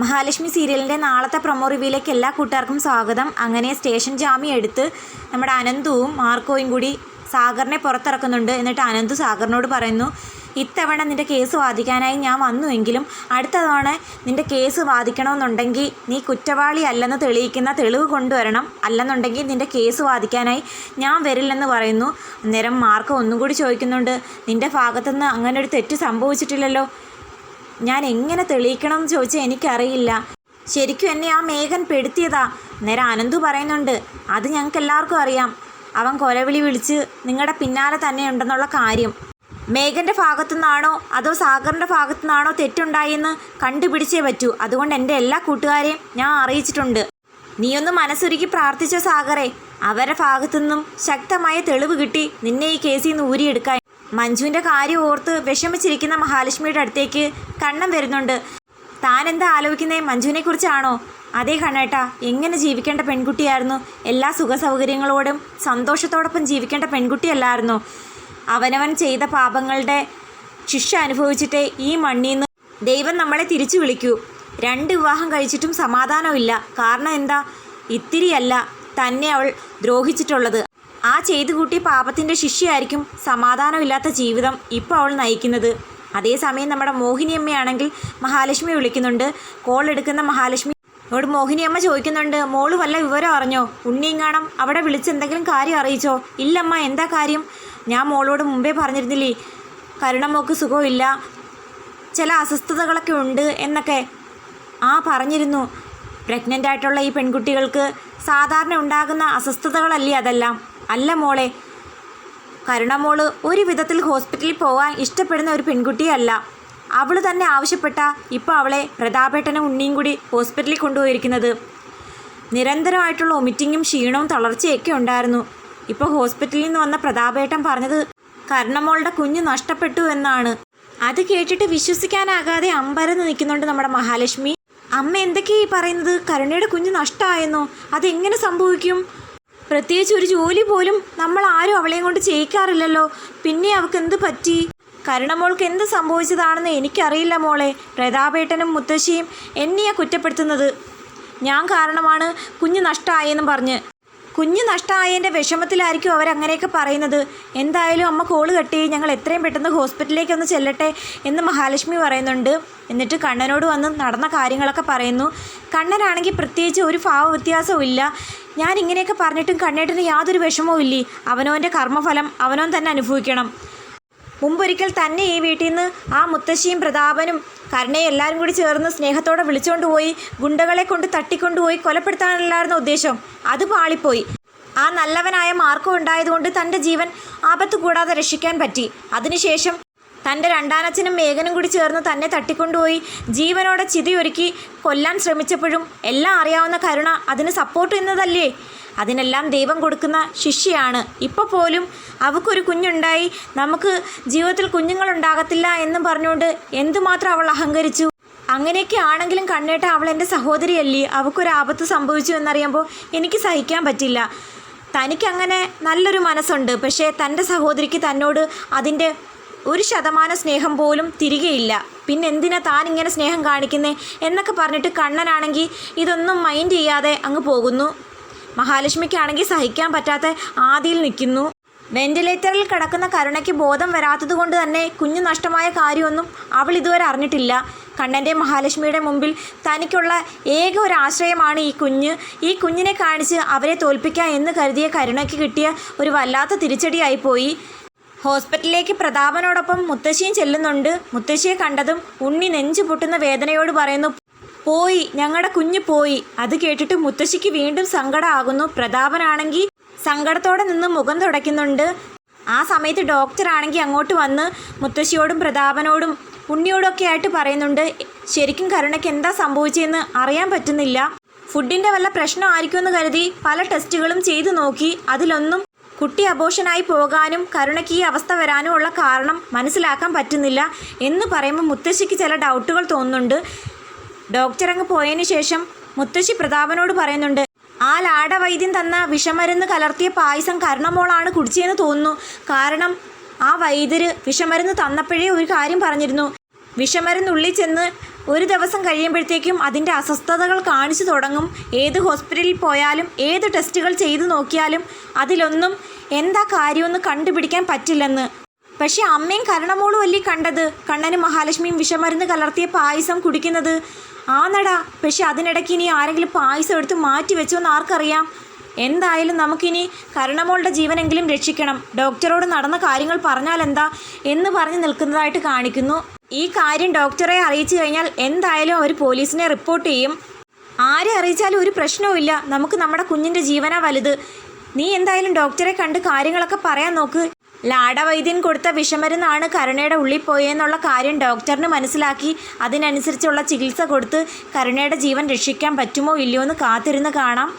മഹാലക്ഷ്മി സീരിയലിന്റെ നാളത്തെ പ്രൊമോ റിവ്യൂയിലേക്ക് എല്ലാ കൂട്ടുകാർക്കും സ്വാഗതം. അങ്ങനെ സ്റ്റേഷൻ ജാമ്യം എടുത്ത് നമ്മുടെ അനന്തുവും മാർക്കോയും കൂടി സാഗറിനെ പുറത്തിറക്കുന്നുണ്ട് എന്നിട്ട് അനന്തു സാഗറിനോട് പറയുന്നു ഇത്തവണ നിന്റെ കേസ് വാദിക്കാനായി ഞാൻ വന്നുവെങ്കിലും അടുത്ത തവണ നിന്റെ കേസ് വാദിക്കണമെന്നുണ്ടെങ്കിൽ നീ കുറ്റവാളി അല്ലെന്ന് തെളിയിക്കുന്ന തെളിവ് കൊണ്ടുവരണം. അല്ലെന്നുണ്ടെങ്കിൽ നിന്റെ കേസ് വാദിക്കാനായി ഞാൻ വരില്ലെന്ന് പറയുന്നു. അന്നേരം മാർക്ക് ഒന്നും കൂടി ചോദിക്കുന്നുണ്ട് നിന്റെ ഭാഗത്തുനിന്ന് അങ്ങനെ ഒരു തെറ്റ് സംഭവിച്ചിട്ടില്ലല്ലോ. ഞാൻ എങ്ങനെ തെളിയിക്കണം എന്ന് ചോദിച്ചാൽ എനിക്കറിയില്ല. ശരിക്കും എന്നെ ആ മേഘൻ പെടുത്തിയതാ. നേരെ അനന്തു പറയുന്നുണ്ട് അത് ഞങ്ങൾക്ക് എല്ലാവർക്കും അറിയാം. അവൻ കൊലവിളി വിളിച്ച് നിങ്ങളുടെ പിന്നാലെ തന്നെ ഉണ്ടെന്നുള്ള കാര്യം. മേഘന്റെ ഭാഗത്തുനിന്നാണോ അതോ സാഗറിന്റെ ഭാഗത്തുനിന്നാണോ തെറ്റുണ്ടായെന്ന് കണ്ടുപിടിച്ചേ പറ്റൂ. അതുകൊണ്ട് എന്റെ എല്ലാ കൂട്ടുകാരെയും ഞാൻ അറിയിച്ചിട്ടുണ്ട്. നീയൊന്ന് മനസ്സൊരുക്കി പ്രാർത്ഥിച്ചോ സാഗറെ. അവരുടെ ഭാഗത്തു നിന്നും ശക്തമായ തെളിവ് കിട്ടി നിന്നെ ഈ കേസിൽ നിന്ന് ഊരിയെടുക്കാൻ. മഞ്ജുവിന്റെ കാര്യം ഓർത്ത് വിഷമിച്ചിരിക്കുന്ന മഹാലക്ഷ്മിയുടെ അടുത്തേക്ക് കണ്ണം വരുന്നുണ്ട്. താൻ എന്താ ആലോചിക്കുന്നത് മഞ്ജുവിനെ കുറിച്ചാണോ അതേ കണ്ണേട്ടാ എങ്ങനെ ജീവിക്കേണ്ട പെൺകുട്ടിയായിരുന്നു? എല്ലാ സുഖ സൗകര്യങ്ങളോടും സന്തോഷത്തോടൊപ്പം ജീവിക്കേണ്ട പെൺകുട്ടിയല്ലായിരുന്നു? അവനവൻ ചെയ്ത പാപങ്ങളുടെ ശിക്ഷ അനുഭവിച്ചിട്ടേ ഈ മണ്ണിൽ നിന്ന് ദൈവം നമ്മളെ തിരിച്ചു വിളിക്കൂ. രണ്ട് വിവാഹം കഴിച്ചിട്ടും സമാധാനമില്ല. കാരണം എന്താ? ഇത്തിരിയല്ല. തന്നെ അവൾ ദ്രോഹിച്ചിട്ടുള്ളത്. ആ ചെയ്തു കൂട്ടിയ പാപത്തിന്റെ ശിഷ്യയായിരിക്കും സമാധാനമില്ലാത്ത ജീവിതം ഇപ്പോൾ അവൾ നയിക്കുന്നത്. അതേസമയം നമ്മുടെ മോഹിനിയമ്മയാണെങ്കിൽ മഹാലക്ഷ്മി വിളിക്കുന്നുണ്ട്. കോൾ എടുക്കുന്ന മഹാലക്ഷ്മി അവിടെ മോഹിനിയമ്മ ചോദിക്കുന്നുണ്ട് മോൾ വല്ല വിവരം അറിഞ്ഞോ? ഉണ്ണിയും കാണാം അവിടെ വിളിച്ച് എന്തെങ്കിലും കാര്യം അറിയിച്ചോ? ഇല്ലമ്മ എന്താ കാര്യം? ഞാൻ മോളോട് മുമ്പേ പറഞ്ഞിരുന്നില്ലേ കരുണമോക്ക് സുഖമില്ല ചില അസ്വസ്ഥതകളൊക്കെ ഉണ്ട് എന്നൊക്കെ. ആ പറഞ്ഞിരുന്നു. പ്രഗ്നന്റ് ആയിട്ടുള്ള ഈ പെൺകുട്ടികൾക്ക് സാധാരണ ഉണ്ടാകുന്ന അസ്വസ്ഥതകളല്ലേ അതെല്ലാം? അല്ല മോളെ കരുണമോൾ ഒരു വിധത്തിൽ ഹോസ്പിറ്റലിൽ പോകാൻ ഇഷ്ടപ്പെടുന്ന ഒരു പെൺകുട്ടിയല്ല. അവൾ തന്നെ ആവശ്യപ്പെട്ട ഇപ്പോൾ അവളെ പ്രതാപേട്ടനും ഉണ്ണിയും കൂടി ഹോസ്പിറ്റലിൽ കൊണ്ടുപോയിരിക്കുന്നത്. നിരന്തരമായിട്ടുള്ള ഒമിറ്റിങ്ങും ക്ഷീണവും തളർച്ചയൊക്കെ ഉണ്ടായിരുന്നു. ഇപ്പോൾ ഹോസ്പിറ്റലിൽ നിന്ന് വന്ന പ്രതാപേട്ടൻ പറഞ്ഞത് കരുണമോളുടെ കുഞ്ഞ് നഷ്ടപ്പെട്ടു എന്നാണ്. അത് കേട്ടിട്ട് വിശ്വസിക്കാനാകാതെ അമ്പരന്ന് നിൽക്കുന്നുണ്ട് നമ്മുടെ മഹാലക്ഷ്മി. അമ്മ എന്തൊക്കെയാ ഈ പറയുന്നത്? കരുണയുടെ കുഞ്ഞ് നഷ്ടമായെന്നോ? അതെങ്ങനെ സംഭവിക്കും? പ്രത്യേകിച്ച് ഒരു ജോലി പോലും നമ്മൾ ആരും അവളെയും കൊണ്ട് ചെയ്യിക്കാറില്ലല്ലോ. പിന്നെ അവൾക്ക് എന്ത് പറ്റി? കരുണമോൾക്ക് എന്ത് സംഭവിച്ചതാണെന്ന് എനിക്കറിയില്ല മോളെ. പ്രതാപേട്ടനും മുത്തശ്ശിയും എന്നെയാ കുറ്റപ്പെടുത്തുന്നത്. ഞാൻ കാരണമാണ് കുഞ്ഞ് നഷ്ടമായെന്നും പറഞ്ഞ്. കുഞ്ഞ് നഷ്ടമായതിന്റെ വിഷമത്തിലായിരിക്കും അവരങ്ങനെയൊക്കെ പറയുന്നത്. എന്തായാലും അമ്മ കോൾ കെട്ടി ഞങ്ങൾ എത്രയും പെട്ടെന്ന് ഹോസ്പിറ്റലിലേക്ക് ഒന്ന് ചെല്ലട്ടെ എന്ന് മഹാലക്ഷ്മി പറയുന്നുണ്ട്. എന്നിട്ട് കണ്ണനോട് വന്ന് നടന്ന കാര്യങ്ങളൊക്കെ പറയുന്നു. കണ്ണനാണെങ്കിൽ പ്രത്യേകിച്ച് ഒരു ഭാവ വ്യത്യാസവും ഇല്ല. ഞാൻ ഇങ്ങനെയൊക്കെ പറഞ്ഞിട്ടും കണ്ണേട്ടിന് യാതൊരു വിഷമവും ഇല്ലേ അവനവന്റെ കർമ്മഫലം അവനവൻ തന്നെ അനുഭവിക്കണം. മുമ്പൊരിക്കൽ തന്നെ ഈ വീട്ടിൽ നിന്ന് ആ മുത്തശ്ശിയും പ്രതാപനും കരുണയെ എല്ലാവരും കൂടി ചേർന്ന് സ്നേഹത്തോടെ വിളിച്ചുകൊണ്ട് പോയി ഗുണ്ടകളെ കൊണ്ട് തട്ടിക്കൊണ്ടുപോയി കൊലപ്പെടുത്താനല്ലായിരുന്നു ഉദ്ദേശം അത് പാളിപ്പോയി. ആ നല്ലവനായ മാർക്കം ഉണ്ടായതുകൊണ്ട് തന്റെ ജീവൻ ആപത്ത് കൂടാതെ രക്ഷിക്കാൻ പറ്റി. അതിനുശേഷം തന്റെ രണ്ടാനച്ഛനും മേഘനും കൂടി ചേർന്ന് തന്നെ തട്ടിക്കൊണ്ടുപോയി. ജീവനോടെ ചിതയൊരുക്കി കൊല്ലാൻ ശ്രമിച്ചപ്പോഴും എല്ലാം അറിയാവുന്ന കരുണ അതിന് സപ്പോർട്ട് എന്നതല്ലേ? അതിനെല്ലാം ദൈവം കൊടുക്കുന്ന ശിഷ്യയാണ്. ഇപ്പോൾ പോലും അവൾക്കൊരു കുഞ്ഞുണ്ടായി. നമുക്ക് ജീവിതത്തിൽ കുഞ്ഞുങ്ങളുണ്ടാകത്തില്ല എന്നും പറഞ്ഞുകൊണ്ട് എന്തുമാത്രം അവൾ അഹങ്കരിച്ചു? അങ്ങനെയൊക്കെ ആണെങ്കിലും കണ്ണേട്ട അവൾ എന്റെ സഹോദരിയല്ലേ? അവൾക്കൊരു ആപത്ത് സംഭവിച്ചു എന്നറിയുമ്പോൾ എനിക്ക് സഹിക്കാൻ പറ്റില്ല. തനിക്കങ്ങനെ നല്ലൊരു മനസ്സുണ്ട്. പക്ഷേ തന്റെ സഹോദരിക്ക് തന്നോട് അതിന്റെ ഒരു ശതമാനം സ്നേഹം പോലും തിരികെയില്ല. പിന്നെ എന്തിനാ താൻ ഇങ്ങനെ സ്നേഹം കാണിക്കുന്നേ? എന്നൊക്കെ പറഞ്ഞിട്ട് കണ്ണനാണെങ്കിൽ ഇതൊന്നും മൈൻഡ് ചെയ്യാതെ അങ്ങ് പോകുന്നു. മഹാലക്ഷ്മിക്കാണെങ്കിൽ സഹിക്കാൻ പറ്റാത്ത ആദിയിൽ നിൽക്കുന്നു. വെന്റിലേറ്ററിൽ കിടക്കുന്ന കരുണയ്ക്ക് ബോധം വരാത്തത് കൊണ്ട് തന്നെ കുഞ്ഞു നഷ്ടമായ കാര്യമൊന്നും അവൾ ഇതുവരെ അറിഞ്ഞിട്ടില്ല. കണ്ണന്റെ മഹാലക്ഷ്മിയുടെ മുമ്പിൽ തനിക്കുള്ള ഏക ഒരു ആശ്രയമാണ് ഈ കുഞ്ഞ്. ഈ കുഞ്ഞിനെ കാണിച്ച് അവരെ തോൽപ്പിക്കാം എന്ന് കരുതിയ കരുണയ്ക്ക് കിട്ടിയ ഒരു വല്ലാത്ത തിരിച്ചടിയായിപ്പോയി ഹോസ്പിറ്റലിലേക്ക് പ്രതാപനോടൊപ്പം മുത്തശ്ശിയും ചെല്ലുന്നുണ്ട്. മുത്തശ്ശിയെ കണ്ടതും ഉണ്ണി നെഞ്ചു പൊട്ടുന്ന വേദനയോട് പറയുന്നു പോയി ഞങ്ങളുടെ കുഞ്ഞ് പോയി. അത് കേട്ടിട്ട് മുത്തശ്ശിക്ക് വീണ്ടും സങ്കടമാകുന്നു പ്രതാപനാണെങ്കിൽ സങ്കടത്തോടെ നിന്ന് മുഖം തുടയ്ക്കുന്നുണ്ട്. ആ സമയത്ത് ഡോക്ടറാണെങ്കിൽ അങ്ങോട്ട് വന്ന് മുത്തശ്ശിയോടും പ്രതാപനോടും ഉണ്ണിയോടൊക്കെ ആയിട്ട് പറയുന്നുണ്ട് ശരിക്കും കരുണയ്ക്ക് എന്താ സംഭവിച്ചതെന്ന് അറിയാൻ പറ്റുന്നില്ല. ഫുഡിന്റെ വല്ല പ്രശ്നമായിരിക്കുമെന്ന് കരുതി പല ടെസ്റ്റുകളും ചെയ്തു നോക്കി. അതിലൊന്നും കുട്ടി അബോഷനായി പോകാനും കരുണയ്ക്ക് ഈ അവസ്ഥ വരാനും ഉള്ള കാരണം മനസ്സിലാക്കാൻ പറ്റുന്നില്ല എന്ന് പറയുമ്പോൾ മുത്തശ്ശിക്ക് ചില ഡൗട്ടുകൾ തോന്നുന്നുണ്ട്. ഡോക്ടർ അങ്ങ് പോയതിന് ശേഷം മുത്തശ്ശി പ്രതാപനോട് പറയുന്നുണ്ട് ആ ലാടവൈദ്യം തന്ന വിഷമരുന്ന് കലർത്തിയ പായസം കരുണമോളാണ് കുടിച്ചതെന്ന് തോന്നുന്നു. കാരണം ആ വൈദ്യര് വിഷമരുന്ന് തന്നപ്പോഴേ ഒരു കാര്യം പറഞ്ഞിരുന്നു. വിഷമരുന്ന് ഉള്ളിൽ ചെന്ന് ഒരു ദിവസം കഴിയുമ്പോഴത്തേക്കും അതിന്റെ അസ്വസ്ഥതകൾ കാണിച്ചു തുടങ്ങും. ഏത് ഹോസ്പിറ്റലിൽ പോയാലും ഏത് ടെസ്റ്റുകൾ ചെയ്തു നോക്കിയാലും അതിലൊന്നും എന്താ കാര്യമെന്ന് കണ്ടുപിടിക്കാൻ പറ്റില്ലെന്ന്. പക്ഷെ അമ്മയും കരണമോളും അല്ലേ കണ്ടത്? കണ്ണനും മഹാലക്ഷ്മിയും വിഷമരുന്ന് കലർത്തിയ പായസം കുടിക്കുന്നത്. ആന്നടാ പക്ഷെ അതിനിടയ്ക്ക് ഇനി ആരെങ്കിലും പായസം എടുത്ത് മാറ്റി വെച്ചോന്ന് ആർക്കറിയാം? എന്തായാലും നമുക്കിനി കരുണമോളുടെ ജീവനെങ്കിലും രക്ഷിക്കണം. ഡോക്ടറോട് നടന്ന കാര്യങ്ങൾ പറഞ്ഞാൽ എന്താ എന്ന് പറഞ്ഞ് നിൽക്കുന്നതായിട്ട് കാണിക്കുന്നു. ഈ കാര്യം ഡോക്ടറെ അറിയിച്ചു കഴിഞ്ഞാൽ എന്തായാലും അവർ പോലീസിനെ റിപ്പോർട്ട് ചെയ്യും. ആരെ അറിയിച്ചാലും ഒരു പ്രശ്നവുമില്ല. നമുക്ക് നമ്മുടെ കുഞ്ഞിന്റെ ജീവനാ വലുത്. നീ എന്തായാലും ഡോക്ടറെ കണ്ട് കാര്യങ്ങളൊക്കെ പറയാൻ നോക്ക്. ലാടവൈദ്യൻ കൊടുത്ത വിഷമരുന്നാണ് കരുണയുടെ ഉള്ളിൽ പോയെന്നുള്ള കാര്യം ഡോക്ടറിന് മനസ്സിലാക്കി അതിനനുസരിച്ചുള്ള ചികിത്സ കൊടുത്ത് കരുണയുടെ ജീവൻ രക്ഷിക്കാൻ പറ്റുമോ ഇല്ലയോ എന്ന് കാത്തിരുന്ന് കാണാം.